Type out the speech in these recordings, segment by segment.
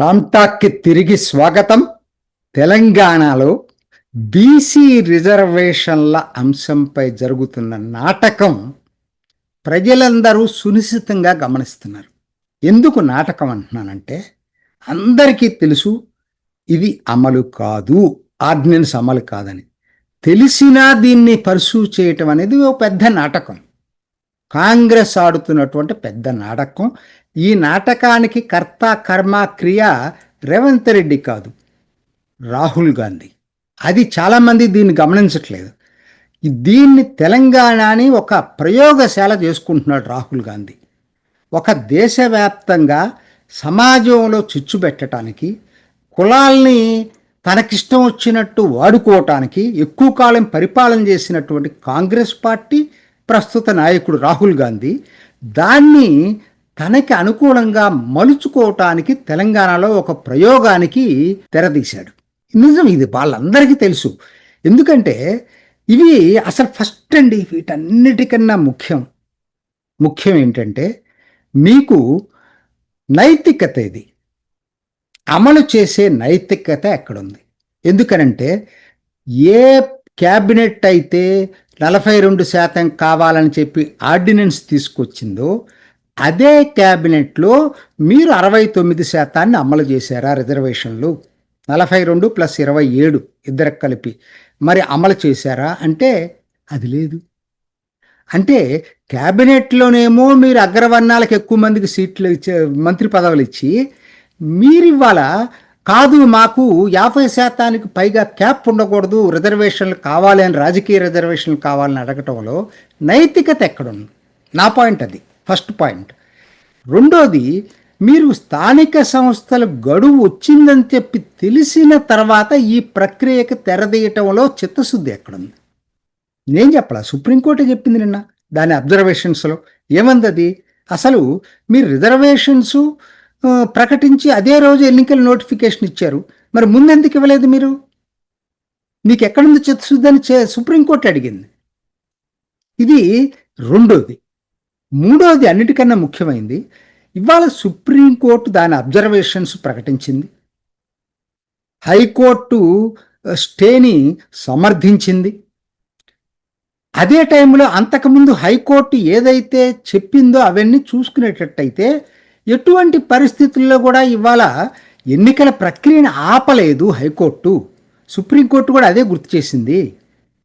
రామ్టాక్కి తిరిగి స్వాగతం. తెలంగాణలో బీసీ రిజర్వేషన్ల అంశంపై జరుగుతున్న నాటకం ప్రజలందరూ సునిశ్చితంగా గమనిస్తున్నారు. ఎందుకు నాటకం అంటున్నానంటే అందరికీ తెలుసు ఇది అమలు కాదు ఆర్డినెన్స్ అమలు కాదని. తెలిసినా దీన్ని పర్సూ చేయటం అనేది ఓ పెద్ద నాటకం. కాంగ్రెస్ ఆడుతున్నటువంటి పెద్ద నాటకం. ఈ నాటకానికి కర్త కర్మ క్రియ రేవంత్ రెడ్డి కాదు రాహుల్ గాంధీ. అది చాలామంది దీన్ని గమనించట్లేదు. దీన్ని తెలంగాణని ఒక ప్రయోగశాల చేసుకుంటున్నాడు రాహుల్ గాంధీ. ఒక దేశవ్యాప్తంగా సమాజంలో చిచ్చు పెట్టడానికి కులాల్ని తనకిష్టం వచ్చినట్టు వాడుకోవటానికి ఎక్కువ కాలం పరిపాలన చేసినటువంటి కాంగ్రెస్ పార్టీ ప్రస్తుత నాయకుడు రాహుల్ గాంధీ దాన్ని తనకి అనుకూలంగా మలుచుకోవటానికి తెలంగాణలో ఒక ప్రయోగానికి తెరదీశాడు. నిజం ఇది వాళ్ళందరికీ తెలుసు. ఎందుకంటే ఇవి అసలు ఫస్ట్ అండి వీటన్నిటికన్నా ముఖ్యం. ముఖ్యం ఏంటంటే మీకు నైతికత ఇది. అమలు చేసే నైతికత ఎక్కడుంది? ఎందుకనంటే ఏ క్యాబినెట్ అయితే నలభై రెండు శాతం కావాలని చెప్పి ఆర్డినెన్స్ తీసుకొచ్చిందో అదే క్యాబినెట్లో మీరు అరవై తొమ్మిది శాతాన్ని అమలు చేశారా రిజర్వేషన్లు? నలభై రెండు ప్లస్ ఇరవై ఏడు ఇద్దరికి కలిపి. మరి అమలు చేశారా? అంటే అది లేదు. అంటే క్యాబినెట్లోనేమో మీరు అగ్రవర్ణాలకు ఎక్కువ మందికి సీట్లు ఇచ్చే మంత్రి పదవులు ఇచ్చి మీరు ఇవాళ కాదు మాకు యాభై శాతానికి పైగా క్యాప్ ఉండకూడదు రిజర్వేషన్లు కావాలి అని రాజకీయ రిజర్వేషన్లు కావాలని అడగటంలో నైతికత ఎక్కడుంది? నా పాయింట్ అది. First point. రెండోది మీరు స్థానిక సంస్థల గడువు వచ్చిందని చెప్పి తెలిసిన తర్వాత ఈ ప్రక్రియకు తెరదీయటంలో చిత్తశుద్ధి ఎక్కడుంది? నేను చెప్పాలా? సుప్రీంకోర్టు చెప్పింది నిన్న దాని అబ్జర్వేషన్స్లో. ఏమంది అది అసలు మీరు రిజర్వేషన్స్ ప్రకటించి అదే రోజు ఎన్నికల నోటిఫికేషన్ ఇచ్చారు. మరి ముందెందుకు ఇవ్వలేదు మీరు? మీకు ఎక్కడుంది చిత్తశుద్ధి అని చే- సుప్రీంకోర్టు అడిగింది. ఇది రెండోది. మూడోది అన్నిటికన్నా ముఖ్యమైనది ఇవాళ సుప్రీంకోర్టు దాని అబ్జర్వేషన్స్ ప్రకటించింది. హైకోర్టు స్టేని సమర్థించింది. అదే టైంలో అంతకుముందు హైకోర్టు ఏదైతే చెప్పిందో అవన్నీ చూసుకునేటట్టయితే ఎటువంటి పరిస్థితుల్లో కూడా ఇవాళ ఎన్నికల ప్రక్రియను ఆపలేదు హైకోర్టు. సుప్రీంకోర్టు కూడా అదే గుర్తు చేసింది.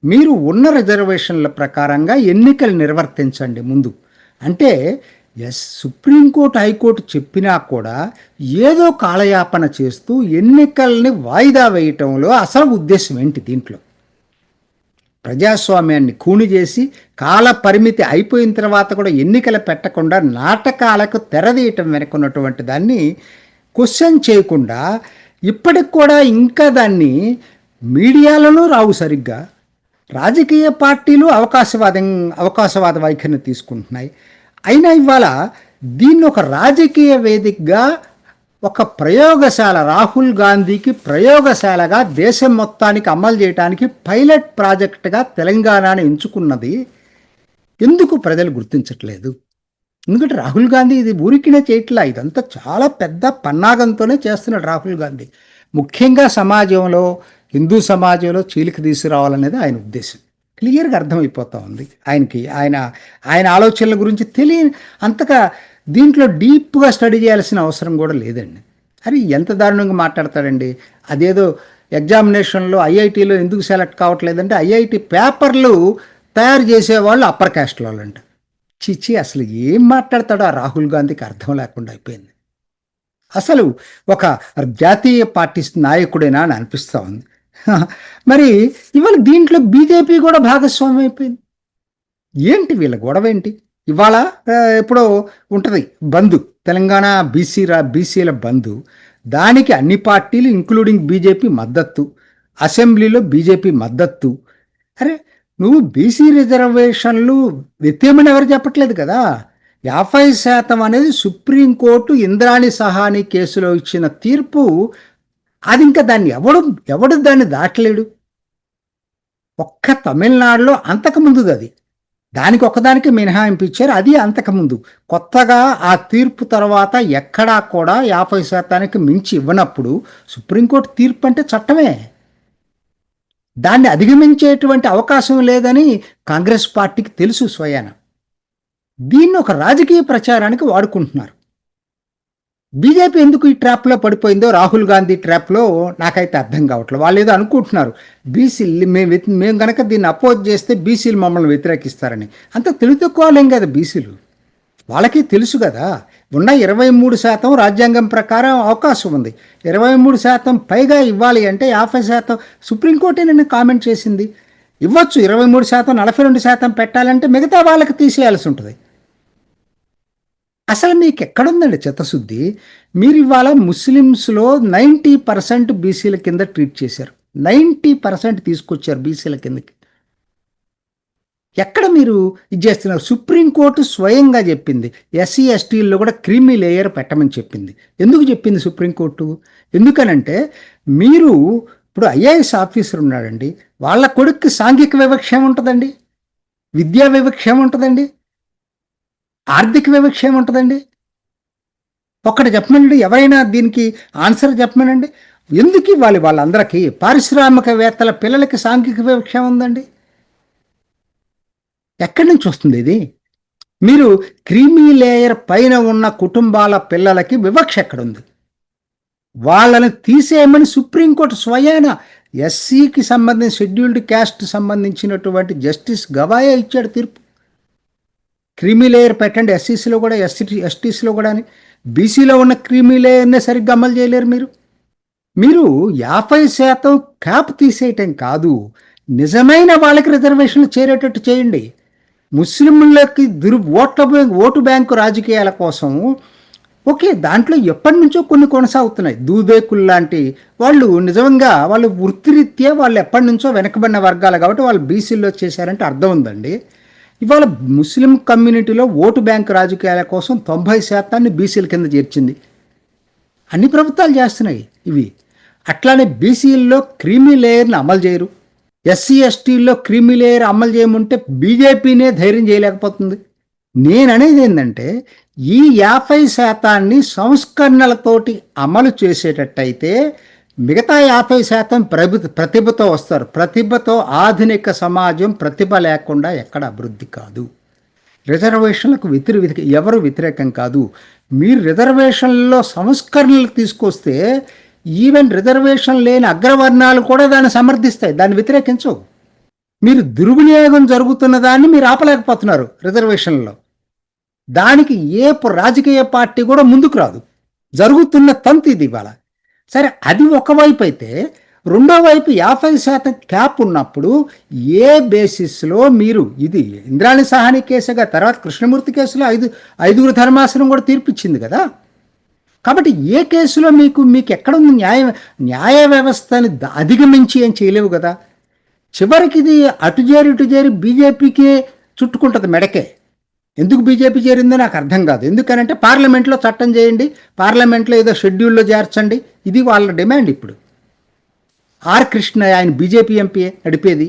మీరు ఉన్న రిజర్వేషన్ల ప్రకారంగా ఎన్నికలు నిర్వర్తించండి ముందు. అంటే ఎస్ సుప్రీంకోర్టు హైకోర్టు చెప్పినా కూడా ఏదో కాలయాపన చేస్తూ ఎన్నికల్ని వాయిదా వేయటంలో అసలు ఉద్దేశం ఏంటి దీంట్లో? ప్రజాస్వామ్యాన్ని కూని చేసి కాల పరిమితి అయిపోయిన తర్వాత కూడా ఎన్నికలు పెట్టకుండా నాటకాలకు తెరదీయటం వెనుకున్నటువంటి దాన్ని క్వశ్చన్ చేయకుండా ఇప్పటికి కూడా ఇంకా దాన్ని మీడియాలోనూ రావు సరిగ్గా. రాజకీయ పార్టీలు అవకాశవాదం అవకాశవాద వైఖరిని తీసుకుంటున్నాయి. అయినా ఇవాళ దీన్ని ఒక రాజకీయ వేదికగా ఒక ప్రయోగశాల రాహుల్ గాంధీకి ప్రయోగశాలగా దేశం మొత్తానికి అమలు చేయడానికి పైలట్ ప్రాజెక్టుగా తెలంగాణను ఎంచుకున్నది ఎందుకు ప్రజలు గుర్తించట్లేదు? ఎందుకంటే రాహుల్ గాంధీ ఇది ఊరికినే చేయట్లా ఇదంతా చాలా పెద్ద పన్నాగంతోనే చేస్తున్నాడు రాహుల్ గాంధీ. ముఖ్యంగా సమాజంలో హిందూ సమాజంలో చీలిక తీసుకురావాలనేది ఆయన ఉద్దేశం. క్లియర్గా అర్థమైపోతా ఉంది. ఆయనకి ఆయన ఆయన ఆలోచనల గురించి తెలియ అంతగా దీంట్లో డీప్గా స్టడీ చేయాల్సిన అవసరం కూడా లేదండి. అరే ఎంత దారుణంగా మాట్లాడతాడండి? అదేదో ఎగ్జామినేషన్లో ఐఐటీలో ఎందుకు సెలెక్ట్ కావట్లేదంటే ఐఐటి పేపర్లు తయారు చేసేవాళ్ళు అప్పర్ క్యాస్ట్ వాళ్ళంట. చిచి అసలు ఏం మాట్లాడతాడో ఆ రాహుల్ గాంధీకి అర్థం లేకుండా అయిపోయింది. అసలు ఒక జాతీయ పార్టీ నాయకుడేనా అని అనిపిస్తూ ఉంది. మరి ఇవాళ దీంట్లో బీజేపీ కూడా భాగస్వామ్యం అయిపోయింది. ఏంటి వీళ్ళ గొడవ ఏంటి? ఇవాళ ఎప్పుడో ఉంటుంది బంధు తెలంగాణ బీసీ రా బీసీల బంధు దానికి అన్ని పార్టీలు ఇంక్లూడింగ్ బీజేపీ మద్దతు. అసెంబ్లీలో బీజేపీ మద్దతు. అరే నువ్వు బీసీ రిజర్వేషన్లు వ్యక్తమని ఎవరు చెప్పట్లేదు కదా? యాభై శాతం అనేది సుప్రీంకోర్టు ఇంద్రాణి సహాని కేసులో ఇచ్చిన తీర్పు అది ఇంకా దాన్ని ఎవడు ఎవడు దాన్ని దాటలేడు? ఒక్క తమిళనాడులో అంతకుముందుది అది. దానికి ఒక్కదానికి మినహాయింపు ఇచ్చారు అది అంతకుముందు. కొత్తగా ఆ తీర్పు తర్వాత ఎక్కడా కూడా యాభై శాతానికి మించి ఇవ్వనప్పుడు సుప్రీంకోర్టు తీర్పు అంటే చట్టమే. దాన్ని అధిగమించేటువంటి అవకాశం లేదని కాంగ్రెస్ పార్టీకి తెలుసు స్వయాన. దీన్ని ఒక రాజకీయ ప్రచారానికి వాడుకుంటున్నారు. బీజేపీ ఎందుకు ఈ ట్రాప్లో పడిపోయిందో రాహుల్ గాంధీ ట్రాప్లో నాకైతే అర్థం కావట్లేదు. వాళ్ళు ఏదో అనుకుంటున్నారు. బీసీలు మేము మేము కనుక దీన్ని అపోజ్ చేస్తే బీసీలు మమ్మల్ని వ్యతిరేకిస్తారని. అంత తెలివితక్కువాలేం కదా బీసీలు? వాళ్ళకి తెలుసు కదా. ఉన్న ఇరవై మూడు శాతం రాజ్యాంగం ప్రకారం అవకాశం ఉంది. ఇరవై మూడు శాతం పైగా ఇవ్వాలి అంటే యాభై శాతం సుప్రీంకోర్టే నేను కామెంట్ చేసింది. ఇవ్వచ్చు. ఇరవై మూడు శాతం నలభై రెండు శాతం పెట్టాలంటే మిగతా వాళ్ళకి తీసేయాల్సి ఉంటుంది. అసలు మీకు ఎక్కడుందండి చిత్తశుద్ధి? మీరు ఇవాళ ముస్లిమ్స్లో నైంటీ పర్సెంట్ బీసీల కింద ట్రీట్ చేశారు. నైంటీ పర్సెంట్ తీసుకొచ్చారు బీసీల కిందకి. ఎక్కడ మీరు ఇది చేస్తున్నారు? సుప్రీంకోర్టు స్వయంగా చెప్పింది. ఎస్సీ ఎస్టీల్లో కూడా క్రీమీ లేయర్ పెట్టమని చెప్పింది. ఎందుకు చెప్పింది సుప్రీంకోర్టు ఎందుకనంటే మీరు ఇప్పుడు ఐఏఎస్ ఆఫీసర్ ఉన్నాడండి. వాళ్ళ కొడుక్కి సాంఘిక వివక్ష ఏముంటుందండి విద్యా వివక్ష ఏముంటుందండి ఆర్థిక వివక్ష ఏముంటుందండి ఒక్కటి చెప్పమనండి ఎవరైనా దీనికి ఆన్సర్ చెప్పమనండి. ఎందుకు ఇవ్వాలి వాళ్ళందరికీ? పారిశ్రామికవేత్తల పిల్లలకి సాంఘిక వివక్ష ఉందండి? ఎక్కడి నుంచి వస్తుంది ఇది? మీరు క్రీమీ లేయర్ పైన ఉన్న కుటుంబాల పిల్లలకి వివక్ష ఎక్కడుంది? వాళ్ళని తీసేయమని సుప్రీంకోర్టు స్వయాన ఎస్సీకి సంబంధించి షెడ్యూల్డ్ క్యాస్ట్ సంబంధించినటువంటి జస్టిస్ గవాయే ఇచ్చాడు తీర్పు. క్రీమీ లేయర్ పెట్టండి. ఎస్సీసీలో కూడా ఎస్సీ ఎస్టీసీలో కూడా అని. బీసీలో ఉన్న క్రీమీ లేయర్నే సరిగ్గా అమలు చేయలేరు మీరు. మీరు యాభై శాతం క్యాప్ తీసేయటం కాదు. నిజమైన వాళ్ళకి రిజర్వేషన్లు చేరేటట్టు చేయండి. ముస్లింలకి దురు ఓట్ల ఓటు బ్యాంకు రాజకీయాల కోసం ఓకే దాంట్లో ఎప్పటి నుంచో కొన్ని కొనసాగుతున్నాయి. దూదేకులు లాంటి వాళ్ళు నిజంగా వాళ్ళు వృత్తిరీత్యా వాళ్ళు ఎప్పటి నుంచో వెనకబడిన వర్గాలు కాబట్టి వాళ్ళు బీసీలో చేశారంటే అర్థం ఉందండి. ఇవాళ ముస్లిం కమ్యూనిటీలో ఓటు బ్యాంకు రాజకీయాల కోసం తొంభై శాతాన్ని బీసీల కింద చేర్చింది. అన్ని ప్రభుత్వాలు చేస్తున్నాయి ఇవి. అట్లానే బీసీల్లో క్రీమీ లేయర్ని అమలు చేయరు. ఎస్సీ ఎస్టీల్లో క్రీమీ లేయర్ అమలు చేయమంటే బీజేపీనే ధైర్యం చేయలేకపోతుంది. నేను అనేది ఏంటంటే ఈ యాభై శాతాన్ని సంస్కరణలతోటి అమలు చేసేటట్టయితే మిగతా యాభై శాతం ప్రభు ప్రతిభతో వస్తారు. ప్రతిభతో ఆధునిక సమాజం ప్రతిభ లేకుండా ఎక్కడ అభివృద్ధి కాదు. రిజర్వేషన్లకు వ్యతిరేక ఎవరు వ్యతిరేకం కాదు. మీరు రిజర్వేషన్లలో సంస్కరణలు తీసుకొస్తే ఈవెన్ రిజర్వేషన్ లేని అగ్రవర్ణాలు కూడా దాన్ని సమర్థిస్తాయి. దాన్ని వ్యతిరేకించవు. మీరు దుర్వినియోగం జరుగుతున్న దాన్ని మీరు ఆపలేకపోతున్నారు రిజర్వేషన్లో దానికి ఏ రాజకీయ పార్టీ కూడా ముందుకు రాదు. జరుగుతున్న తంతు ఇది ఇవాళ. సరే అది ఒకవైపు అయితే రెండో వైపు యాభై శాతం క్యాప్ ఉన్నప్పుడు ఏ బేసిస్లో మీరు ఇది ఇంద్రాణి సహాని కేసుగా తర్వాత కృష్ణమూర్తి కేసులో ఐదు ఐదుగురు ధర్మాసనం కూడా తీర్పిచ్చింది కదా? కాబట్టి ఏ కేసులో మీకు మీకు ఎక్కడుంది న్యాయ న్యాయ వ్యవస్థని అధిగమించి ఏం చేయలేవు కదా? చివరికి ఇది అటు చేరి ఇటు చేరి బీజేపీకే చుట్టుకుంటుంది మెడకే. ఎందుకు బీజేపీ చేరిందో నాకు అర్థం కాదు. ఎందుకనంటే పార్లమెంట్లో చట్టం చేయండి పార్లమెంట్లో ఏదో షెడ్యూల్లో చేర్చండి ఇది వాళ్ళ డిమాండ్ ఇప్పుడు. ఆర్ కృష్ణ ఆయన బీజేపీ ఎంపీ నడిపేది.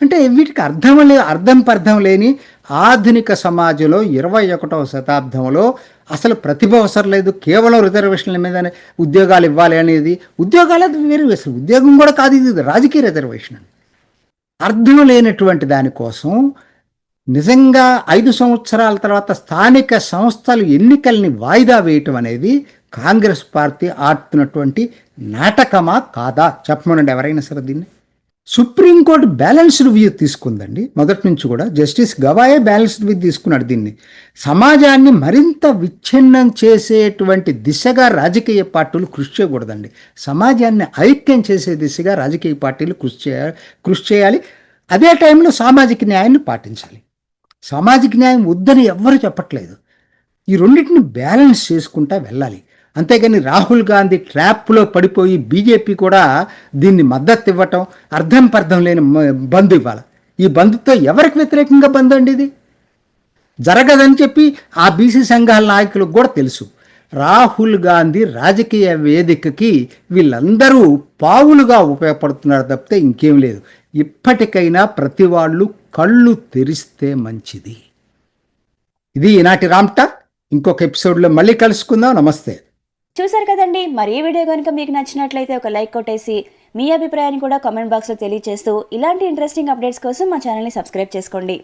అంటే వీటికి అర్థం లే అర్థం పర్థం లేని ఆధునిక సమాజంలో ఇరవై ఒకటవ శతాబ్దంలో అసలు ప్రతిభ అవసరం లేదు కేవలం రిజర్వేషన్ల మీదనే ఉద్యోగాలు ఇవ్వాలి అనేది. ఉద్యోగాలు వేరే అసలు ఉద్యోగం కూడా కాదు ఇది రాజకీయ రిజర్వేషన్ అర్థం లేనటువంటి దానికోసం నిజంగా ఐదు సంవత్సరాల తర్వాత స్థానిక సంస్థలు ఎన్నికల్ని వాయిదా వేయటం అనేది కాంగ్రెస్ పార్టీ ఆడుతున్నటువంటి నాటకమా కాదా? చెప్పమనండి ఎవరైనా సరే దీన్ని. సుప్రీంకోర్టు బ్యాలెన్స్డ్ వ్యూ తీసుకుందండి. మొదటి నుంచి కూడా జస్టిస్ గవాయే బ్యాలెన్స్డ్ వ్యూ తీసుకున్నాడు దీన్ని. సమాజాన్ని మరింత విచ్ఛిన్నం చేసేటువంటి దిశగా రాజకీయ పార్టీలు కృషి చేయకూడదండి. సమాజాన్ని ఐక్యం చేసే దిశగా రాజకీయ పార్టీలు కృషి చేయాలి కృషి చేయాలి. అదే టైంలో సామాజిక న్యాయాన్ని పాటించాలి. సామాజిక న్యాయం వద్దని ఎవ్వరు చెప్పట్లేదు. ఈ రెండింటిని బ్యాలెన్స్ చేసుకుంటా వెళ్ళాలి. అంతేగాని రాహుల్ గాంధీ ట్రాప్లో పడిపోయి బీజేపీ కూడా దీన్ని మద్దతు ఇవ్వటం అర్థం పర్థం లేని బంద్ ఇవ్వాలి. ఈ బంద్తో ఎవరికి వ్యతిరేకంగా బంద్ అండి ఇది? జరగదని చెప్పి ఆ బీసీ సంఘాల నాయకులకు కూడా తెలుసు. రాహుల్ గాంధీ రాజకీయ వేదికకి వీళ్ళందరూ పావులుగా ఉపయోగపడుతున్నారు తప్పితే ఇంకేం లేదు. ఇప్పటికైనా ప్రతి వాళ్ళు కళ్ళు తెరిస్తే మంచిది. ఇది ఈనాటి రామ్టాక్ ఇంకొక ఎపిసోడ్లో మళ్ళీ కలుసుకుందాం. నమస్తే. చూసారు కదండి మరి ఈ వీడియో కనుక మీకు నచ్చినట్లయితే ఒక లైక్ కొట్టేసి మీ అభిప్రాయాన్ని కూడా కామెంట్ బాక్స్లో తెలియజేస్తూ ఇలాంటి ఇంట్రెస్టింగ్ అప్డేట్స్ కోసం మా ఛానల్ని సబ్స్క్రైబ్ చేసుకోండి.